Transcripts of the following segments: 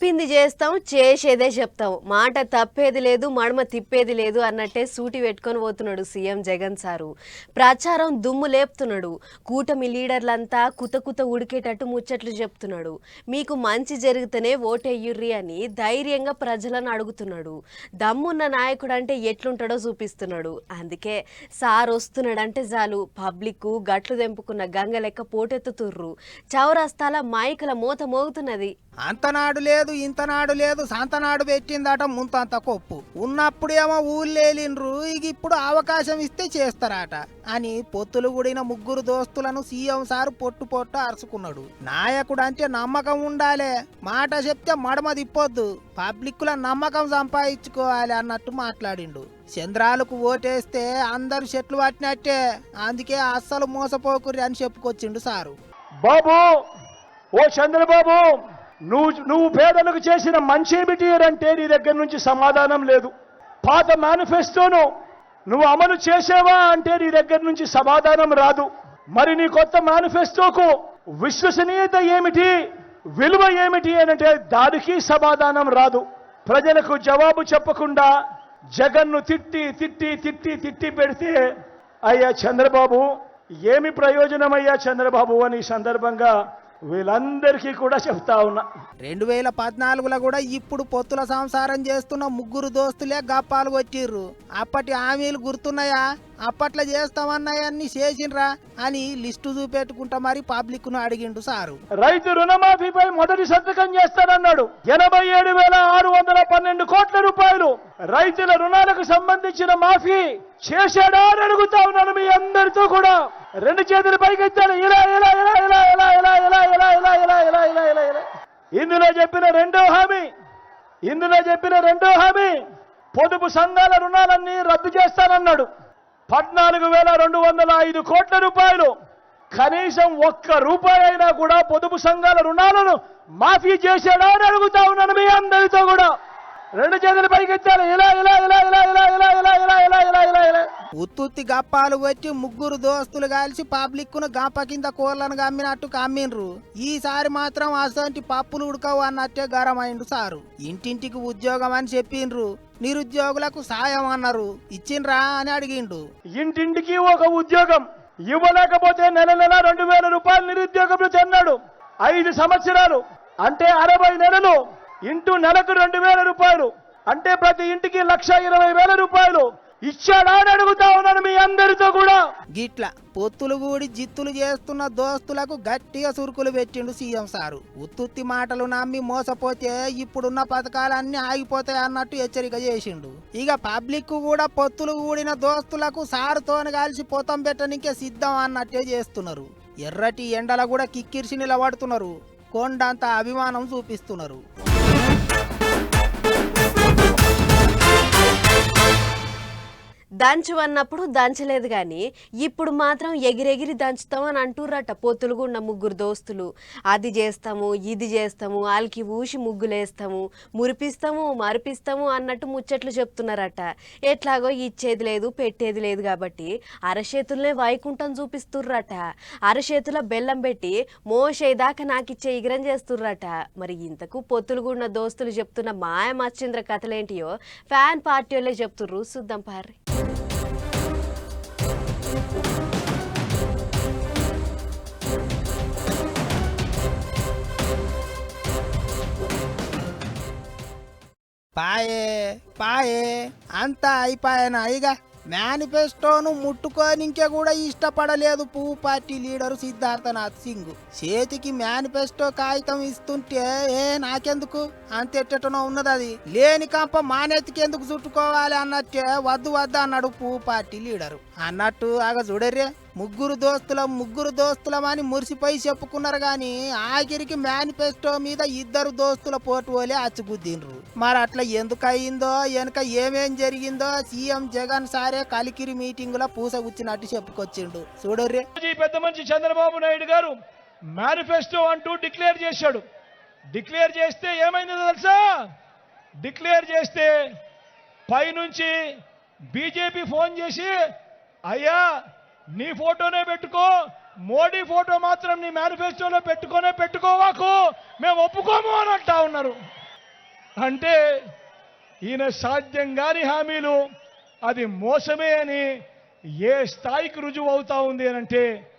చెప్పింది చేస్తాం చేసేదే చెప్తాం. మాట తప్పేది లేదు మడమ తిప్పేది లేదు అన్నట్టే సూటి పెట్టుకొని పోతున్నాడు సీఎం జగన్ సారు. ప్రచారం దుమ్ము లేపుతున్నాడు. కూటమి లీడర్లంతా కుత కుత ఉడికేటట్టు ముచ్చట్లు చెప్తున్నాడు. మీకు మంచి జరిగితేనే ఓటెయ్యుర్రి అని ధైర్యంగా ప్రజలను అడుగుతున్నాడు. దమ్మున్న నాయకుడు అంటే ఎట్లుంటాడో చూపిస్తున్నాడు. అందుకే సార్ వస్తున్నాడంటే చాలు. పబ్లిక్ గట్లు తెంపుకున్న గంగ లెక్క పోటెత్తుతుర్రు. చౌరస్తాల మైకుల మూత మోగుతున్నది. అంతనాడు లేదు ఇంతనాడు లేదు సంతనాడు పెట్టిందట ముంతంత కొప్పు. ఉన్నప్పుడేమో ఊళ్ళేలిండ్రు ఇక ఇప్పుడు అవకాశం ఇస్తే చేస్తారట అని పొత్తులు కూడిన ముగ్గురు దోస్తులను సీఎం సారు పొట్టు పొట్టు అరుచుకున్నాడు. నాయకుడు అంటే నమ్మకం ఉండాలే మాట చెప్తే మడమ తిప్పొద్దు పబ్లిక్ల నమ్మకం సంపాదించుకోవాలి అన్నట్టు మాట్లాడిండు. చంద్రాలకు ఓటేస్తే అందరు చెట్లు పట్టినట్టే అందుకే అస్సలు మోసపోకుర్రి అని చెప్పుకొచ్చిండు సారు. బాబు! ఓ చంద్రబాబు! నువ్వు నువ్వు పేదలకు చేసిన మంచి ఏమిటి అంటే నీ దగ్గర నుంచి సమాధానం లేదు. పాత మేనిఫెస్టోను నువ్వు అమలు చేసావా అంటే నీ దగ్గర నుంచి సమాధానం రాదు. మరి నీ కొత్త మేనిఫెస్టోకు విశ్వసనీయత ఏమిటి విలువ ఏమిటి అంటే దానికి సమాధానం రాదు. ప్రజలకు జవాబు చెప్పకుండా జగన్ను తిట్టి తిట్టి తిట్టి తిట్టి పెడితే అయ్యా చంద్రబాబు ఏమి ప్రయోజనం అయ్యా చంద్రబాబు అని సందర్భంగా వీళ్ళందరికీ కూడా చెప్తా ఉన్నా. రెండు వేల పద్నాలుగులో కూడా ఇప్పుడు పొత్తుల సంసారం చేస్తున్న ముగ్గురు దోస్తులే గప్పాలు కొట్టిర్రు. అప్పటి హామీలు గుర్తున్నాయా? అప్పట్లో చేస్తామన్నాయన్ని చేసిండ్రా అని లిస్టు చూపెట్టుకుంటా మరి పబ్లిక్ను అడిగిండు సారు. రైతు రుణమాఫీపై మొదటి సంతకం చేస్తానన్నాడు. ఎనభై ఏడు వేల ఆరు వందల పన్నెండు కోట్ల రూపాయలు రైతుల రుణాలకు సంబంధించిన మాఫీ చేశాడా అని అడుగుతా ఉన్నాను మీ అందరితో కూడా. రెండు చేతులు పైకెత్తాడు ఇలా ఇలా ఇలా ఇలా ఇలా ఇలా ఇలా ఇలా ఇలా ఇలా ఇలా ఇలా ఇలా ఇలా ఇందులో చెప్పిన రెండో హామీ ఇందులో చెప్పిన రెండో హామీ పొదుపు సంఘాల రుణాలన్నీ రద్దు చేస్తానన్నాడు పద్నాలుగు వేల రెండు వందల ఐదు కోట్ల రూపాయలు కనీసం ఒక్క రూపాయి అయినా కూడా పొదుపు సంఘాల రుణాలను మాఫీ చేశాడా అని అడుగుతా ఉన్నాను మీ అందరితో కూడా రెండు చేతులు పైకెత్తారు ఇలా ఇలా ఇలా ఇలా ఇలా ఇలా ఇలా ఇలా ఇలా ఇలా ఇలా ఇలా ఉత్తుత్తి గప్పాలు కొట్టి ముగ్గురు దోస్తులు కలిసి పబ్లిక్ను గంప కింద కూరలను గమ్మినట్టు కమ్మిండ్రు ఈసారి మాత్రం అసంటి పప్పులు ఉడకవు అన్నట్టే గరమైండు సారు ఇంటింటికి ఉద్యోగం అని చెప్పిండ్రు నిరుద్యోగులకు సాయం అన్నారు ఇచ్చిండ్రా అని అడిగిండు ఇంటింటికి ఒక ఉద్యోగం ఇవ్వలేకపోతే నెల నెల రెండు వేల రూపాయలు నిరుద్యోగం చెన్నాడు ఐదు సంవత్సరాలు అంటే అరవై నెలలు ఇంటూ నెలకు రెండు వేల రూపాయలు. అంటే ప్రతి ఇంటికి లక్ష ఇరవై వేల రూపాయలు. ఇచ్చాడా అని అడుగుతా ఉన్నాను మీ అందరితో కూడా. గిట్ల పొత్తులు కూడి జిత్తులు చేస్తున్న దోస్తులకు గట్టిగా సురుకులు పెట్టిండు సీఎం సారు. ఉత్తుత్తి మాటలు నమ్మి మోసపోతే ఇప్పుడున్న పథకాలన్నీ ఆగిపోతాయి అన్నట్టు హెచ్చరిక చేసిండు. ఇక పబ్లిక్ కూడా పొత్తులు కూడిన దోస్తులకు సారుతోని కలిసి పొతం పెట్టనికే సిద్ధం అన్నట్టే చేస్తున్నారు. ఎర్రటి ఎండల కూడా కిక్కిరిసి నిలబడుతున్నారు. కొండంత అభిమానం చూపిస్తున్నారు. దంచు అన్నప్పుడు దంచలేదు కానీ ఇప్పుడు మాత్రం ఎగిరెగిరి దంచుతాం అని అంటుర్రట పొత్తులుగున్న ముగ్గురు దోస్తులు. అది చేస్తాము ఇది చేస్తాము వాళ్ళకి ఊసి ముగ్గులేస్తాము మురిపిస్తాము మరిపిస్తాము అన్నట్టు ముచ్చట్లు చెప్తున్నారట. ఎట్లాగో ఇచ్చేది లేదు పెట్టేది లేదు కాబట్టి అరచేతులనే వైకుంఠం చూపిస్తుర్రట. అరచేతుల బెల్లం పెట్టి మోసేదాకా నాకు ఇచ్చే ఇగరం చేస్తుర్రట. మరి ఇంతకు పొత్తులుగున్న దోస్తులు చెప్తున్న మాయ మచ్చింద్ర కథలేంటియో ఫ్యాన్ పార్టీ వాళ్ళే చెప్తుర్రు. చూద్దాం పార్రి. పాయే పాయే అంతా అయిపోయాను ఇక మేనిఫెస్టోను ముట్టుకోనికే కూడా ఇష్టపడలేదు పువ్వు పార్టీ లీడరు సిద్ధార్థనాథ్ సింగ్. చేతికి మేనిఫెస్టో కాగితం ఇస్తుంటే ఏ నాకెందుకు? అంతెట్టనో ఉన్నది అది. లేని కంప మానెత్తికి ఎందుకు చుట్టుకోవాలి? అన్నట్టే వద్దు వద్దు అన్నాడు పువ్వు పార్టీ లీడరు. అన్నట్టు ఆగ చూడర్రే. ముగ్గురు దోస్తులం ముగ్గురు దోస్తులమని మురిసిపోయి చెప్పుకున్నారు కానీ ఆఖరికి మేనిఫెస్టో మీద ఇద్దరు దోస్తుల పోటువోలే అచ్చుగుద్దిండ్రు. మరి అట్లా ఎందుకు అయిందో వెనక ఏమేం జరిగిందో సీఎం జగన్ సారే కలికిరి మీటింగ్లో పూసగుచ్చినట్టు చెప్పుకొచ్చిండు. చూడర్రే. పెద్ద మనిషి చంద్రబాబు నాయుడు గారు మేనిఫెస్టో అంటూ డిక్లేర్ చేశాడు. డిక్లేర్ చేస్తే ఏమైందో తెలుసా? డిక్లేర్ చేస్తే పైనుంచి బీజేపీ ఫోన్ చేసి అయ్యా నీ ఫోటోనే పెట్టుకో. మోడీ ఫోటో మాత్రం నీ మేనిఫెస్టోలో పెట్టుకోనే పెట్టుకోవాకు. మేము ఒప్పుకోము అని అంటా ఉన్నారు. అంటే ఈయన సాధ్యం కాని హామీలు అది మోసమే అని ఏ స్థాయికి రుజువు అవుతా ఉంది అని అంటే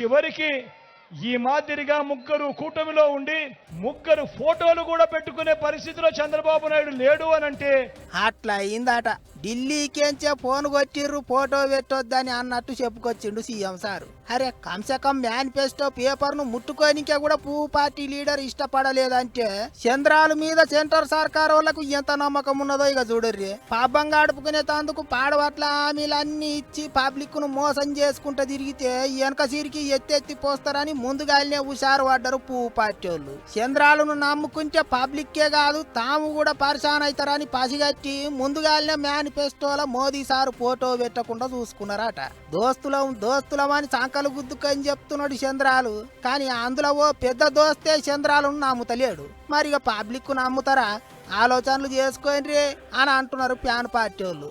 చివరికి ఈ మాదిరిగా ముగ్గురు కూటమిలో ఉండి ముగ్గురు ఫోటోలు కూడా పెట్టుకునే పరిస్థితిలో చంద్రబాబు నాయుడు లేడు అని అంటే అట్లా అయిందట. ఢిల్లీకేంచే ఫోన్ కొట్టిర్రు ఫోటో పెట్టొద్దని అన్నట్టు చెప్పుకొచ్చిండు సీఎం సారు. అరే కమ్సే మేనిఫెస్టో పేపర్ను ముట్టుకోనికే కూడా పువ్వు పార్టీ లీడర్ ఇష్టపడలేదంటే చంద్రాల మీద సెంటర్ సర్కార్ వాళ్ళకు ఎంత నమ్మకం ఉన్నదో ఇక చూడర్రి. పాపం గడుపుకునే తందుకు పాడవట్ల హామీలన్నీ ఇచ్చి పబ్లిక్ను మోసం చేసుకుంటూ తిరిగితే వెనక సిరికి ఎత్తెత్తి పోస్తారని ముందుగానే హుషారు పడ్డారు పువ్వు పార్టీ వాళ్ళు. చంద్రాలను నమ్ముకుంటే పబ్లిక్కే కాదు తాము కూడా పరిశాన్ అవుతారని పసిగట్టి ముందుగానే మేనిఫెస్టోలో మోదీ సారు ఫోటో పెట్టకుండా చూసుకున్నారట. దోస్తులం దోస్తులమని సంకలు గుద్దుకని చెప్తున్నాడు చంద్రాలు. కానీ అందులో ఓ పెద్ద దోస్తే చంద్రాలను నమ్ముతలేడు. మరి ఇక పబ్లిక్ నమ్ముతారా? ఆలోచనలు చేసుకోండి అని అంటున్నారు ప్యాన్ పార్టీ వాళ్ళు.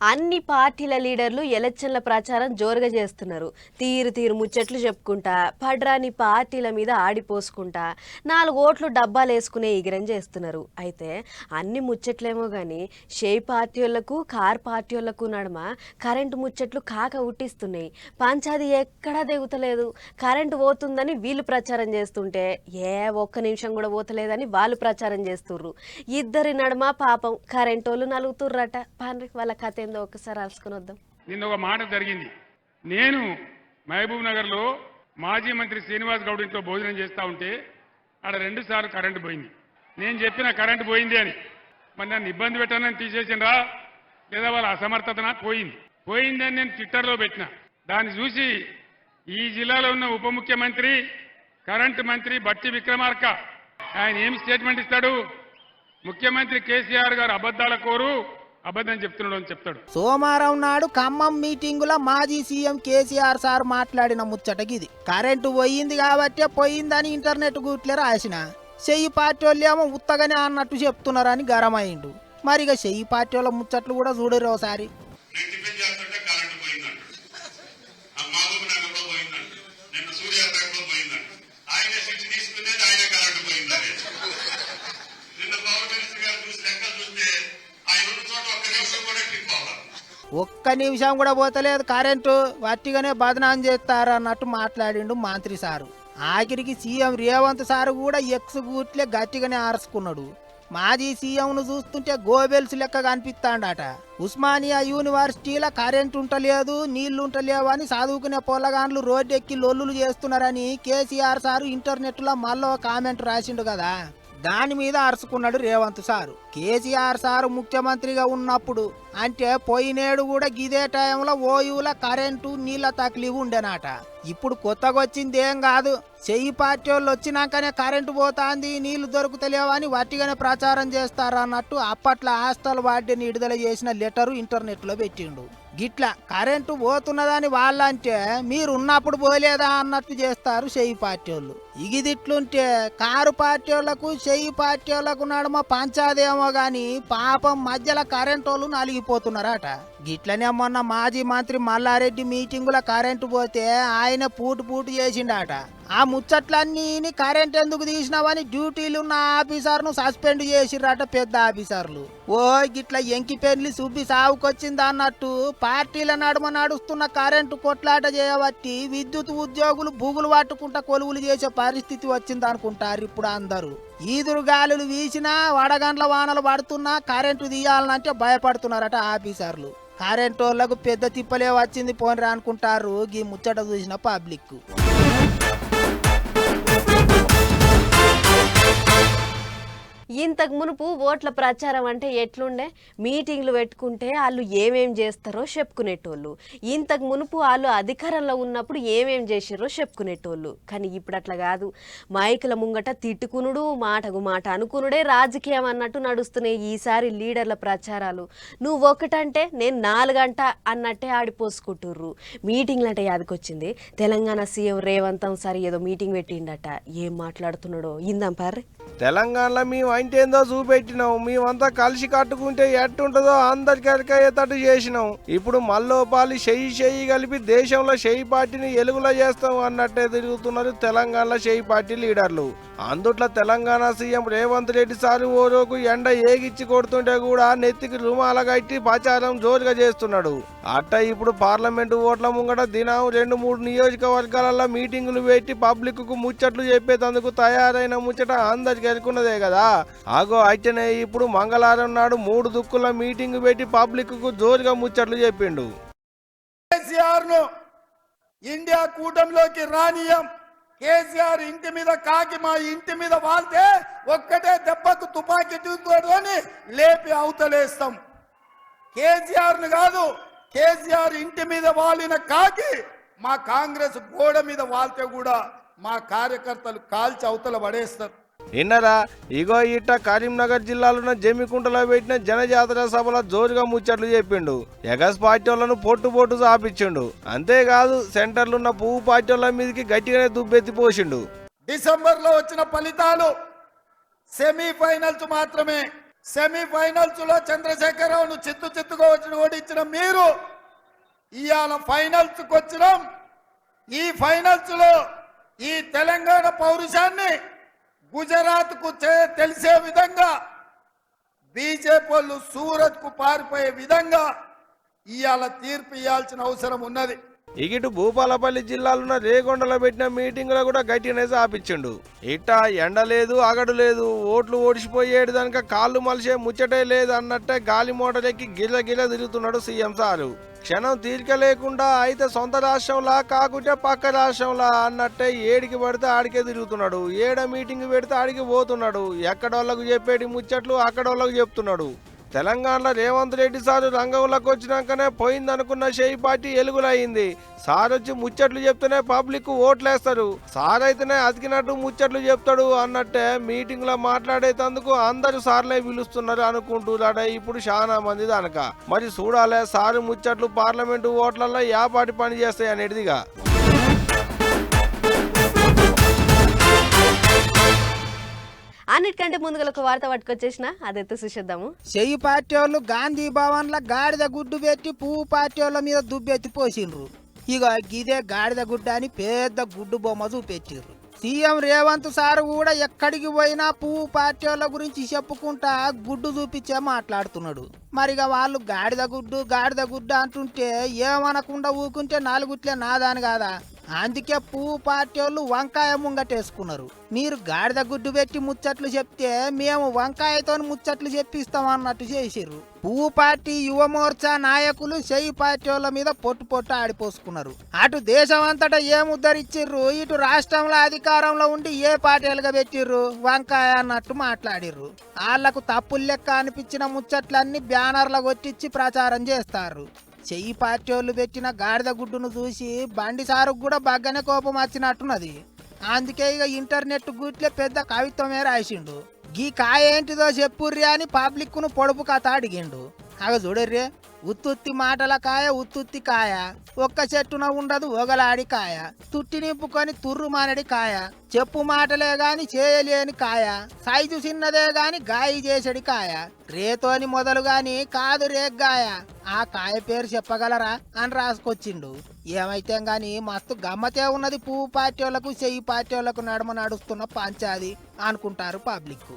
అన్ని పార్టీల లీడర్లు ఎలక్షన్ల ప్రచారం జోరుగా చేస్తున్నారు. తీరు తీరు ముచ్చట్లు చెప్పుకుంటా పడ్రాని పార్టీల మీద ఆడిపోసుకుంటా నాలుగు ఓట్లు డబ్బాలు వేసుకునే ఎగిరం చేస్తున్నారు. అయితే అన్ని ముచ్చట్లేమో కానీ షే పార్టీ వాళ్ళకు కార్ పార్టీ వాళ్ళకు నడుమ కరెంటు ముచ్చట్లు కాక ఉట్టిస్తున్నాయి. పంచాది ఎక్కడా దిగుతలేదు. కరెంటు పోతుందని వీళ్ళు ప్రచారం చేస్తుంటే ఏ ఒక్క నిమిషం కూడా పోతలేదని వాళ్ళు ప్రచారం చేస్తుర్రు. ఇద్దరి నడుమ పాపం కరెంటు వాళ్ళు నలుగుతుర్రట. పాండ్రి వాళ్ళ కథ ఏందో ఒకసారి అలుసుకుని వద్దాం. నిన్న ఒక మాట జరిగింది. నేను మహబూబ్ నగర్లో మాజీ మంత్రి శ్రీనివాస్ గౌడ్ ఇంట్లో భోజనం చేస్తా ఉంటే ఆడ రెండు సార్లు కరెంటు పోయింది. నేను చెప్పిన కరెంటు పోయింది అని. మరి నన్ను ఇబ్బంది పెట్టానని తీసేసిండ్రా? లేదా వాళ్ళ అసమర్థతన? పోయింది. పోయిందని నేను ట్విట్టర్లో పెట్టిన. దాన్ని చూసి ఈ జిల్లాలో ఉన్న ఉప ముఖ్యమంత్రి కరెంటు మంత్రి బట్టి విక్రమార్క ఆయన ఏం స్టేట్మెంట్ ఇస్తాడు? ముఖ్యమంత్రి కేసీఆర్ గారు అబద్దాల కోరు అబద్ధం చెప్తున్నాడు అని చెప్తాడు. సోమవారం నాడు ఖమ్మం మీటింగులో మాజీ సీఎం కేసీఆర్ సార్ మాట్లాడిన ముచ్చటగిది కరెంటు పోయింది కాబట్టే పోయిందని ఇంటర్నెట్ గుట్లే రాసిన. చెయ్యి పార్టీ వాళ్ళు ఏమో ఉత్తగానే అన్నట్టు చెప్తున్నారని గరమైండు. మరి ఇక చెయ్యి పార్టీ వాళ్ళ ముచ్చట్లు కూడా చూడరు ఒకసారి నేను టిఫిన్ చేస్తుంటే కరెంటు పోయిందండి ఆ మాధవ నగర్లో పోయిందండి నిన్న సూర్యాపేటలో పోయిందండి ఆయన శిక్ష తీసుకునేది ఆయన కరెంటు పోయిందండి నిన్న పవర్ మినిస్టర్ గారు చూసి లెక్కలు చూస్తే ఆయన ఉన్న చోట ఒక్క నిమిషం కూడా ట్రిప్ అవ్వాలి ఒక్క నిమిషం కూడా పోతలేదు. కరెంటు వట్టిగానే బదనాం చేస్తారు అన్నట్టు మాట్లాడిండు మంత్రి సారు. ఆఖరికి సీఎం రేవంత్ సారు కూడా ఎక్స్ బూట్లే గట్టిగానే ఆరుసుకున్నాడు మాజీ సీఎంను చూస్తుంటే గోబెల్స్ లెక్క కనిపిస్తాడట. ఉస్మానియా యూనివర్సిటీలో కరెంట్ ఉంటలేదు నీళ్ళు ఉంటలేవు అని చదువుకునే పొలగాన్లు రోడ్డెక్కి లొల్లులు చేస్తున్నారని కేసీఆర్ సారు ఇంటర్నెట్లో మళ్ళీ కామెంట్ రాసిండు కదా. దాని మీద అరుచుకున్నాడు రేవంత్ సారు. కేసీఆర్ సారు ముఖ్యమంత్రిగా ఉన్నప్పుడు అంటే పోయినేడు కూడా గిదే టైంలో ఓయూల కరెంటు నీళ్ళ తక్లీఫ్ ఉండేనాట. ఇప్పుడు కొత్తగా వచ్చింది ఏం కాదు. చెయ్యి పార్టీ వాళ్ళు వచ్చినాకనే కరెంటు పోతాంది నీళ్ళు దొరుకుతలేవని వట్టిగానే ప్రచారం చేస్తారు అన్నట్టు అప్పట్లో హాస్టల్ వార్డెన్ విడుదల చేసిన లెటరు ఇంటర్నెట్లో పెట్టిండు. గిట్లా కరెంటు పోతున్నదని వాళ్ళంటే మీరు ఉన్నప్పుడు పోలేదా అన్నట్టు చేస్తారు చెయ్యి పార్టీ వాళ్ళు. ఇగిదిట్లుంటే కారు పార్టీ వాళ్ళకు చెయ్యి పార్టీ వాళ్ళకు నడుమ పంచాదేమో గాని పాపం మధ్యలో కరెంటు వాళ్ళు నలిగిపోతున్నారట. గిట్లనే మొన్న మాజీ మంత్రి మల్లారెడ్డి మీటింగుల కరెంటు పోతే ఆయన పూటు పూటు చేసిండట. ఆ ముచ్చట్లన్నీ కరెంట్ ఎందుకు తీసినావని డ్యూటీలు ఉన్న ఆఫీసర్ను సస్పెండ్ చేసిర్రట పెద్ద ఆఫీసర్లు. ఓ గిట్ల ఎంకి పెళ్ళి సుబ్బి సావుకొచ్చింది అన్నట్టు పార్టీల నడుమ నడుస్తున్న కరెంటు కొట్లాట చేయబట్టి విద్యుత్ ఉద్యోగులు బుగులు పట్టుకుంటా కొలువులు చేసే పరిస్థితి వచ్చింది అనుకుంటారు ఇప్పుడు అందరూ. ఈదురు గాలులు వీసినా వడగండ్ల వానలు పడుతున్నా కరెంటు తీయాలనంటే భయపడుతున్నారట ఆఫీసర్లు. కరెంటు వాళ్ళకు పెద్ద తిప్పలే వచ్చింది పోనరా అనుకుంటారు గీ ముచ్చట చూసిన పబ్లిక్ ఇంతకు మునుపు ఓట్ల ప్రచారం అంటే ఎట్లుండే? మీటింగ్లు పెట్టుకుంటే వాళ్ళు ఏమేం చేస్తారో చెప్పుకునేటోళ్ళు. ఇంతకు మునుపు వాళ్ళు అధికారంలో ఉన్నప్పుడు ఏమేం చేసిర్రో చెప్పుకునేటోళ్ళు. కానీ ఇప్పుడు అట్లా కాదు. మైకుల ముంగట తిట్టుకునుడు మాటకు మాట అనుకునుడే రాజకీయం అన్నట్టు నడుస్తున్నాయి ఈసారి లీడర్ల ప్రచారాలు. నువ్వు ఒకటంటే నేను నాలుగంట అన్నట్టే ఆడిపోసుకుంటుర్రు. మీటింగ్లు అంటే యాదకొచ్చింది. తెలంగాణ సీఎం రేవంత్ సారి ఏదో మీటింగ్ పెట్టిండట. ఏం మాట్లాడుతున్నాడో? ఇందాం పర్రే. తెలంగాణలో మేము అంటే ఏందో చూపెట్టినాం. మేమంతా కలిసి కట్టుకుంటే ఎట్టుంటుందో అందరికి అరికయ్యేటట్టు చేసినాం. ఇప్పుడు మల్లోపాలి చెయ్యి చెయ్యి కలిపి దేశంలో చెయ్యి పార్టీని ఎలుగులో చేస్తాం అన్నట్టే తిరుగుతున్నారు తెలంగాణలో చెయ్యి పార్టీ లీడర్లు. అందుట్లో తెలంగాణ సీఎం రేవంత్ రెడ్డి సార్ ఓ రోజు ఎండ ఏగిచ్చి కొడుతుంటే కూడా నెత్తికి రుమాల కట్టి ప్రచారం జోరుగా చేస్తున్నాడు. అట్ట ఇప్పుడు పార్లమెంటు ఓట్ల ముంగట దినం రెండు మూడు నియోజకవర్గాలలో మీటింగులు పెట్టి పబ్లిక్కు ముచ్చట్లు చెప్పేందుకు తయారైన ముచ్చట అందరి ఎరుకున్నదే కదా. ఆగో అయితేనే ఇప్పుడు మంగళవారం నాడు మూడు దుక్కుల మీటింగ్ పెట్టి పబ్లిక్కు జోరుగా ముచ్చట్లు చెప్పిండు. కేసీఆర్ను ఇండియా కూటమిలోకి రానియం కేసీఆర్ ఇంటి మీద కాకి మా ఇంటి మీద వాళ్తే ఒక్కటే దెబ్బకు తుపాకీ తోని లేపి అవతలేస్తాం. కేసీఆర్ను కాదు కేసీఆర్ ఇంటి మీద వాలిన కాకి మా కాంగ్రెస్ గోడ మీద వాళ్తే కూడా మా కార్యకర్తలు కాల్చి అవతల పడేస్తారు. నిన్నరా ఇగో ఇట్ట కరీంనగర్ జిల్లాలోని జమ్మికుంటలో పెట్టిన జనజాతర సభలో జోరుగా ముచ్చట్లు చెప్పిండు. ఎగస్ పార్టీలను పొట్టు పొట్టు చాపించిండు అంతేకాదు సెంటర్లో ఉన్న పువ్వు పార్టీల మీదకి గట్టిగానే దుబ్బెత్తి పోసిండు డిసెంబర్లో వచ్చిన ఫలితాలు సెమీఫైనల్స్ మాత్రమే. సెమీఫైనల్స్లో చంద్రశేఖరరావును చిత్తు చిత్తుగా వచ్చిన ఓడించిన మీరు ఇవాళ ఫైనల్స్కు వచ్చినాం ఈ ఫైనల్స్లో ఈ తెలంగాణ పౌరుషాన్ని గుజరాత్కు తెలిసే విధంగా బీజేపీ వాళ్ళు సూరత్కు పారిపోయే విధంగా ఇవాళ తీర్పు ఇవ్వాల్సిన అవసరం ఉన్నది. ఇగిటు భూపాలపల్లి జిల్లాలో రేగొండలో పెట్టిన మీటింగ్లో కూడా గట్టిగానే ఆపించిండు ఇట్ట ఎండ లేదు అగడు లేదు ఓట్లు ఓడిసిపోయేడు దానిక కాళ్ళు మలిసే ముచ్చటే లేదు అన్నట్టే గాలి మోటరెక్కి గిల గిల తిరుగుతున్నాడు సీఎం సారు. క్షణం తీరిక లేకుండా అయితే సొంత రాష్ట్రంలా కాకుంటే పక్క రాష్ట్రంలా అన్నట్టే ఏడికి పడితే ఆడికే తిరుగుతున్నాడు. ఏడ మీటింగ్ పెడితే ఆడికి పోతున్నాడు. ఎక్కడోళ్ళకు చెప్పేటి ముచ్చట్లు అక్కడోళ్ళకు చెప్తున్నాడు. తెలంగాణలో రేవంత్ రెడ్డి సార్ రంగంలోకి వచ్చినాకనే పోయిందనుకున్న షేయి పార్టీ ఎలుగులయ్యింది. సార్ వచ్చి ముచ్చట్లు చెప్తేనే పబ్లిక్ ఓట్లేస్తారు. సార్ అయితేనే అతికినట్టు ముచ్చట్లు చెప్తాడు అన్నట్టే మీటింగ్లో మాట్లాడేటందుకు అందరు సార్లే పిలుస్తున్నారు అనుకుంటున్నాడ ఇప్పుడు చాలా మంది దానక. మరి చూడాలే సారు ముచ్చట్లు పార్లమెంటు ఓట్లలో యాపాటి పని చేస్తాయి అనేటిదిగా. అన్నిటికంటే ముందుగా ఒక వార్త పట్టుకొచ్చేసిన అదైతే చూసేద్దాము చెయ్యి పార్టీ వాళ్ళు గాంధీ భవన్ల గాడిద గుడ్డు పెట్టి పువ్వు పార్టీ వాళ్ళ మీద దుబ్బెత్తి పోసిండ్రు. ఇక గిదే గాడిద గుడ్డ అని పెద్ద గుడ్డు బొమ్మ చూపెట్టిర్రు. సీఎం రేవంత్ సార్ కూడా ఎక్కడికి పోయినా పువ్వు పార్టీ వాళ్ళ గురించి చెప్పుకుంటా గుడ్డు చూపించే మాట్లాడుతున్నాడు. మరిగా వాళ్ళు గాడిద గుడ్డు గాడిద గుడ్డు అంటుంటే ఏమనకుండా ఊకుంటే నాలుగుట్లే నాదాని కాదా? అందుకే పువ్వు పార్టీ వాళ్ళు వంకాయ ముంగటేసుకున్నారు. మీరు గాడిద గుడ్డు పెట్టి ముచ్చట్లు చెప్తే మేము వంకాయతో ముచ్చట్లు చెప్పిస్తాం అన్నట్టు చేసిర్రు. పువ్వు పార్టీ యువ మోర్చా నాయకులు చెయ్యి పార్టీ వాళ్ళ మీద పొట్టు పొట్టు ఆడిపోసుకున్నారు. అటు దేశం అంతటా ఏం ఇటు రాష్ట్రంలో అధికారంలో ఉండి ఏ పార్టీలుగా పెట్టిర్రు? వంకాయ అన్నట్టు మాట్లాడిర్రు. వాళ్ళకు తప్పులు లెక్క అనిపించిన ముచ్చట్లన్నీ బ్యానర్ల కొట్టించి ప్రచారం చేస్తారు. చెయ్యి పార్టీ వాళ్ళు పెట్టిన గాడిద గుడ్డును చూసి బండి సారుకు కూడా బాగానే కోపం వచ్చినట్టున్నది. అందుకే ఇక ఇంటర్నెట్ గుట్లే పెద్ద కవిత్వమే రాసిండు. గీ కాయ ఏంటిదో చెప్పుర్రి అని పబ్లిక్ను పొడుపు కథ అడిగిండు. అగ చూడర్రే. ఉత్తుత్తి మాటల కాయ ఉత్తుత్తి కాయ. ఒక్క చెట్టున ఉండదు ఒగలాడి కాయ. తుట్టి నింపుకొని తుర్రు మానడి కాయ. చెప్పు మాటలే గాని చేయలేని కాయ. సైజు చిన్నదే గాని గాయి చేసడి కాయ. రేతోని మొదలు గాని కాదు రేగ్గాయ. ఆ కాయ పేరు చెప్పగలరా? అని రాసుకొచ్చిండు. ఏమైతే గాని మస్తు గమ్మతే ఉన్నది పువ్వు పార్టీ వాళ్ళకు చెయ్యి పార్టీ వాళ్ళకు నడుమ నడుస్తున్న పంచాది అనుకుంటారు పబ్లిక్